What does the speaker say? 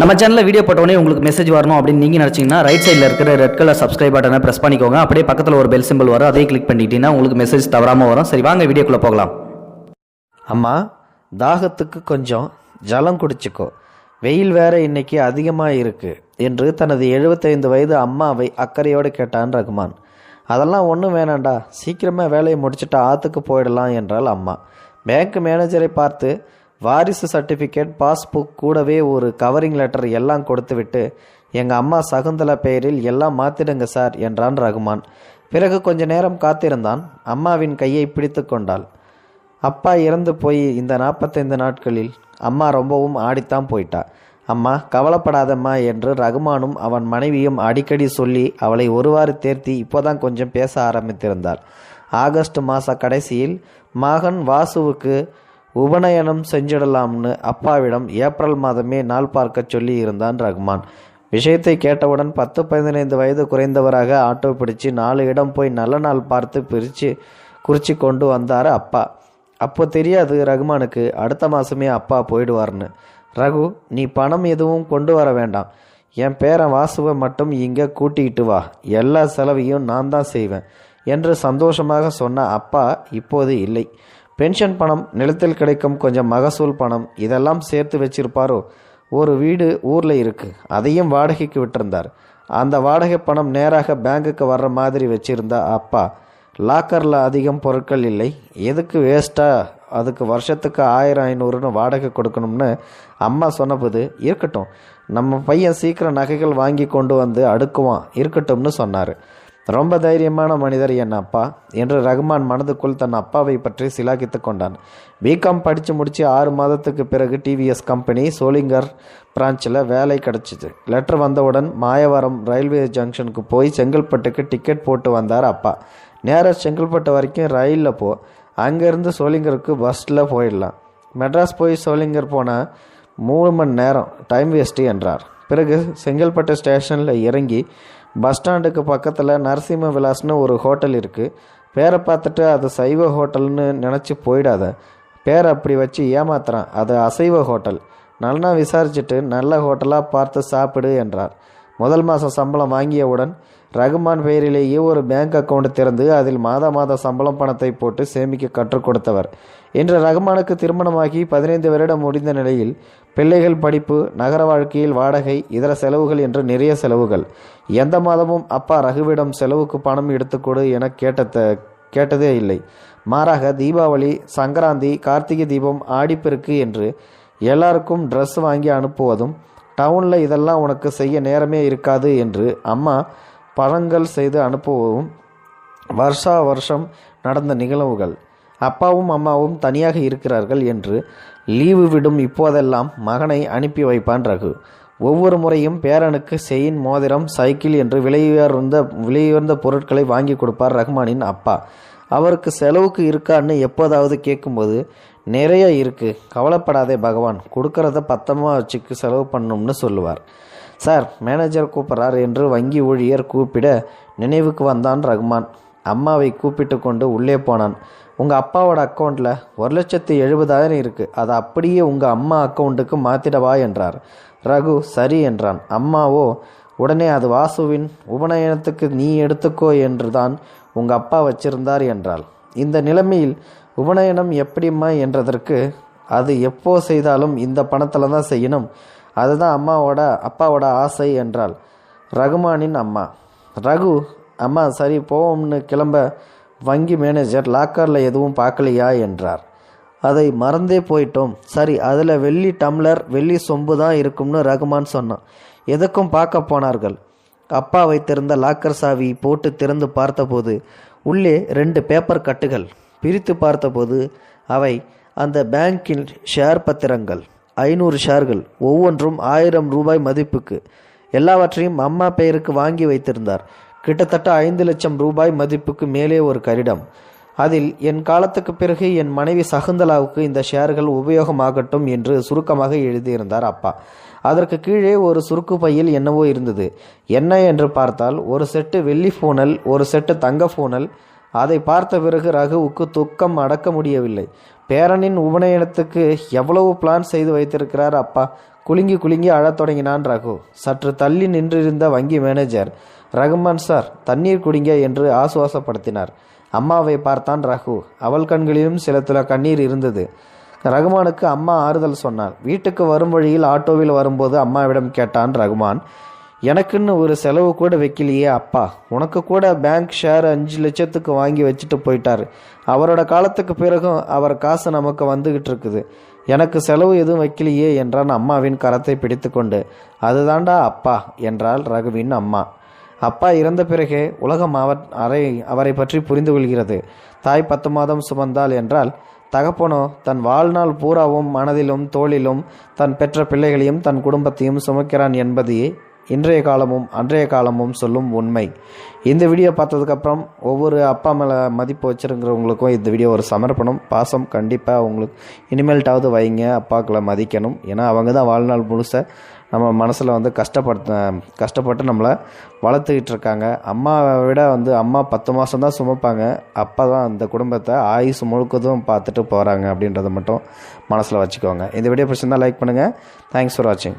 நம்ம சேனலில் வீடியோ போட்டோடனே உங்களுக்கு மெசேஜ் வரணும் அப்படின்னு நீங்கள் நினச்சிங்கன்னா ரைட் சைடில் இருக்கிற ரெட் கலர் சப்ஸ்கிரைப் பட்டனை ப்ரெஸ் பண்ணிக்கோங்க. அப்படியே பக்கத்தில் ஒரு பெல் சிம்பிள் வரும். அதே கிளிக் பண்ணிட்டீங்கன்னா உங்களுக்கு மெசேஜ் தவறாமல் வரும். சரி வாங்க வீடியோக்குள்ளே போகலாம். அம்மா தாகத்துக்கு கொஞ்சம் ஜலம் குடிச்சிக்கோ. வெயில் வேற இன்னைக்கு அதிகமாக இருக்குது என்று தனது எழுபத்தைந்து வயது அம்மாவை அக்கறையோடு கேட்டான் ரகுமான். அதெல்லாம் ஒன்றும் வேணாண்டா சீக்கிரமாக வேலையை முடிச்சுட்டு ஆற்றுக்கு போயிடலாம் என்றாள் அம்மா. பேங்க் மேனேஜரை பார்த்து வாரிசு சர்டிஃபிகேட் பாஸ்புக் கூடவே ஒரு கவரிங் லெட்டர் எல்லாம் கொடுத்துவிட்டு எங்கள் அம்மா சகுந்தலா பெயரில் எல்லாம் மாற்றிடுங்க சார் என்றான் ரகுமான். பிறகு கொஞ்ச நேரம் காத்திருந்தான். அம்மாவின் கையை பிடித்து கொண்டாள். அப்பா இறந்து போய் இந்த நாற்பத்தைந்து நாட்களில் அம்மா ரொம்பவும் ஆடித்தான் போயிட்டா. அம்மா கவலைப்படாதம்மா என்று ரகுமானும் அவன் மனைவியும் அடிக்கடி சொல்லி அவளை ஒருவாறு தேர்த்தி இப்போதான் கொஞ்சம் பேச ஆரம்பித்திருந்தாள். ஆகஸ்ட் மாத கடைசியில் மகன் வாசுவுக்கு உபநயனம் செஞ்சிடலாம்னு அப்பாவிடம் ஏப்ரல் மாதமே நாள் பார்க்க சொல்லி இருந்தான் ரகுமான். விஷயத்தை கேட்டவுடன் பத்து பதினைந்து வயது குறைந்தவராக ஆட்டோ பிடிச்சு நாலு இடம் போய் நல்ல நாள் பார்த்து பிரித்து குறிச்சி கொண்டு வந்தார் அப்பா. அப்போ தெரியாது ரகுமானுக்கு அடுத்த மாதமே அப்பா போயிடுவார்னு. ரகு நீ பணம் எதுவும் கொண்டு வர வேண்டாம். என் பேரன் வாசுவை மட்டும் இங்கே கூட்டிகிட்டு வா. எல்லா செலவையும் நான் தான் செய்வேன் என்று சந்தோஷமாக சொன்ன அப்பா இப்போது இல்லை. பென்ஷன் பணம் நிலத்தில் கிடைக்கும் கொஞ்சம் மகசூல் பணம் இதெல்லாம் சேர்த்து வச்சிருப்பாரோ? ஒரு வீடு ஊரில் இருக்கு. அதையும் வாடகைக்கு விட்டிருந்தார். அந்த வாடகை பணம் நேராக பேங்குக்கு வர்ற மாதிரி வச்சிருந்தா அப்பா லாக்கரில் அதிகம் பொருட்கள் இல்லை. எதுக்கு வேஸ்ட்டாக அதுக்கு வருஷத்துக்கு ஆயிரம் ஐநூறுன்னு வாடகை கொடுக்கணும்னு அம்மா சொன்னபோது இருக்கட்டும். நம்ம பையன் சீக்கிரம் நகைகள் வாங்கி கொண்டு வந்து அடுக்குவான். இருக்கட்டும்னு சொன்னார். ரொம்ப தைரியமான மனிதர் என் அப்பா என்று ரகுமான் மனதுக்குள் தன் அப்பாவை பற்றி சிலாகித்து கொண்டான். பிகாம் படித்து முடித்து ஆறு மாதத்துக்கு பிறகு டிவிஎஸ் கம்பெனி சோலிங்கர் பிரான்ச்சில் வேலை கிடச்சிது. லெட்டர் வந்தவுடன் மாயவரம் ரயில்வே ஜங்ஷனுக்கு போய் செங்கல்பட்டுக்கு டிக்கெட் போட்டு வந்தார் அப்பா. நேராக செங்கல்பட்டு வரைக்கும் ரயிலில் போ. அங்கேருந்து சோளிங்கருக்கு பஸ்ஸில் போயிடலாம். மெட்ராஸ் போய் சோளிங்கர் போனால் மூணு மணி நேரம் டைம் வேஸ்ட்டு என்றார். பிறகு செங்கல்பட்டு ஸ்டேஷனில் இறங்கி பஸ் ஸ்டாண்டுக்கு பக்கத்தில் நரசிம்ம விலாஸ்னு ஒரு ஹோட்டல் இருக்குது பேரை பார்த்துட்டு அது சைவ ஹோட்டல்னு நினச்சி போயிடாத. பேரை அப்படி வச்சு ஏமாத்துறான். அது அசைவ ஹோட்டல். நல்லா விசாரிச்சுட்டு நல்ல ஹோட்டலாக பார்த்து சாப்பிடு என்றார். முதல் மாதம் சம்பளம் வாங்கியவுடன் ரகுமான் பெயரிலேயே ஒரு பேங்க் அக்கவுண்ட் திறந்து அதில் மாத மாத சம்பளம் பணத்தை போட்டு சேமிக்க கற்றுக் கொடுத்தவர். இன்று ரகுமானுக்கு திருமணமாகி பதினைந்து வருடம் முடிந்த நிலையில் பிள்ளைகள் படிப்பு நகர வாழ்க்கையில் வாடகை இதர செலவுகள் என்று நிறைய செலவுகள். எந்த மாதமும் அப்பா ரகுவிடம் செலவுக்கு பணம் எடுத்துக்கொடு என கேட்ட கேட்டதே இல்லை. மாறாக தீபாவளி சங்கராந்தி கார்த்திகை தீபம் ஆடிப்பெருக்கு என்று எல்லாருக்கும் ட்ரெஸ் வாங்கி அனுப்புவதும் டவுனில் இதெல்லாம் உனக்கு செய்ய நேரமே இருக்காது என்று அம்மா பழங்கள் செய்து அனுப்பவும். வருஷா வருஷம் நடந்த நிகழ்வுகள். அப்பாவும் அம்மாவும் தனியாக இருக்கிறார்கள் என்று லீவு விடும் இப்போதெல்லாம் மகனை அனுப்பி வைப்பான் ரகு. ஒவ்வொரு முறையும் பேரனுக்கு செயின் மோதிரம் சைக்கிள் என்று விலையுயர்ந்த விலையுயர்ந்த பொருட்களை வாங்கி கொடுப்பார் ரஹ்மானின் அப்பா. அவருக்கு செலவுக்கு இருக்கான்னு எப்போதாவது கேட்கும்போது நிறைய இருக்கு கவலைப்படாதே பகவான் கொடுக்கறத பத்தமா வச்சுக்கு செலவு பண்ணும்னு சொல்லுவார். சார் மேனேஜர் கூப்பிட்றார் என்று வங்கி ஊழியர் கூப்பிட நினைவுக்கு வந்தான் ரகுமான். அம்மாவை கூப்பிட்டு கொண்டு உள்ளே போனான். உங்கள் அப்பாவோட அக்கௌண்ட்டில் ஒரு லட்சத்து எழுபதாயிரம் இருக்குது அதை அப்படியே உங்கள் அம்மா அக்கௌண்ட்டுக்கு மாற்றிடவா என்றார். ரகு சரி என்றான். அம்மாவோ உடனே அது வாசுவின் உபநயனத்துக்கு நீ எடுத்துக்கோ என்று தான் உங்கள் அப்பா வச்சிருந்தார் என்றாள். இந்த நிலைமையில் உபநயனம் எப்படிம்மா என்றதற்கு அது எப்போ செய்தாலும் இந்த பணத்தில் தான் செய்யணும். அதுதான் அம்மாவோட அப்பாவோட ஆசை என்றாள். ரகுமானின் அம்மா. ரகு அம்மா சரி போவோம்னு கிளம்ப வங்கி மேனேஜர் லாக்கரில் எதுவும் பார்க்கலையா? என்றார். அதை மறந்தே போயிட்டோம். சரி அதில் வெள்ளி டம்ளர் வெள்ளி சொம்பு தான் இருக்கும்னு ரகுமான் சொன்னான். எதுக்கும் பார்க்க போனார்கள்? அப்பா வைத்திருந்த லாக்கர் சாவி போட்டு திறந்து பார்த்தபோது உள்ளே ரெண்டு பேப்பர் கட்டுகள் பிரித்து பார்த்தபோது அவை அந்த பேங்கின் ஷேர் பத்திரங்கள். ஐநூறு ஷேர்கள் ஒவ்வொன்றும் ஆயிரம் ரூபாய் மதிப்புக்கு. எல்லாவற்றையும் அம்மா பெயருக்கு வாங்கி வைத்திருந்தார். கிட்டத்தட்ட ஐந்து லட்சம் ரூபாய் மதிப்புக்கு மேலே ஒரு கரிடம். அதில் என் காலத்துக்கு பிறகு என் மனைவி சகுந்தலாவுக்கு இந்த ஷேர்கள் உபயோகமாகட்டும் என்று சுருக்கமாக எழுதியிருந்தார் அப்பா. அதற்கு கீழே ஒரு சுருக்கு பையில் என்னவோ இருந்தது. என்ன? என்று பார்த்தால் ஒரு செட்டு வெள்ளி பூனல் ஒரு செட்டு தங்க பூனல் அதை பார்த்த பிறகு ரகுவுக்கு துக்கம் அடக்க முடியவில்லை. பேரனின் உபநயனத்துக்கு எவ்வளவு பிளான் செய்து வைத்திருக்கிறார் அப்பா? குலுங்கி குலுங்கி அழத் தொடங்கினான் ரகு. சற்று தள்ளி நின்றிருந்த வங்கி மேனேஜர் ரகுமான் சார் தண்ணீர் குடிங்க என்று ஆசுவாசப்படுத்தினார். அம்மாவை பார்த்தான் ரகு. அவள் கண்களிலும் சில துள கண்ணீர் இருந்தது. ரகுமானுக்கு அம்மா ஆறுதல் சொன்னார் வீட்டுக்கு வரும் வழியில் ஆட்டோவில் வரும்போது அம்மாவிடம் கேட்டான் ரகுமான். எனக்குன்னு ஒரு செலவு கூட வைக்கலையே அப்பா. உனக்கு கூட பேங்க் ஷேர் அஞ்சு லட்சத்துக்கு வாங்கி வச்சுட்டு போயிட்டார். அவரோட காலத்துக்கு பிறகும் அவர் காசு நமக்கு வந்துகிட்டு இருக்குது. எனக்கு செலவு எதுவும் வைக்கலையே என்றான் அம்மாவின் கரத்தை பிடித்துக்கொண்டு. அதுதாண்டா அப்பா என்றாள் ரகுவின் அம்மா. அப்பா இறந்த பிறகே உலகம் அவர் அறை அவரை பற்றி புரிந்து கொள்கிறது. தாய் பத்து மாதம் சுமந்தாள் என்றால் தகப்பனோ தன் வாழ்நாள் பூராவும் மனதிலும் தோளிலும் தன் பெற்ற பிள்ளைகளையும் தன் குடும்பத்தையும் சுமக்கிறான் என்பதையே இன்றைய காலமும் அன்றைய காலமும் சொல்லும் உண்மை. இந்த வீடியோ பார்த்ததுக்கப்புறம் ஒவ்வொரு அப்பா மேலே மதிப்பு வச்சுருங்கிறவங்களுக்கும் இந்த வீடியோ ஒரு சமர்ப்பணம் பாசம் கண்டிப்பாக அவங்களுக்கு இனிமேல்ட்டாவது வைங்க அப்பாக்களை மதிக்கணும். ஏன்னா அவங்க தான் வாழ்நாள் முழுச நம்ம மனசில் வந்து கஷ்டப்படுத்த கஷ்டப்பட்டு நம்மளை வளர்த்துக்கிட்டு இருக்காங்க அம்மாவை விட வந்து அம்மா பத்து மாதம் தான் சுமப்பாங்க. அப்பா தான் அந்த குடும்பத்தை ஆயுசு முழுக்கதும் பார்த்துட்டு போகிறாங்க அப்படின்றத மட்டும் மனசில் வச்சுக்கோங்க. இந்த வீடியோ பிடிச்சிருந்தால் லைக் பண்ணுங்கள் தேங்க்ஸ் ஃபார் வாட்சிங்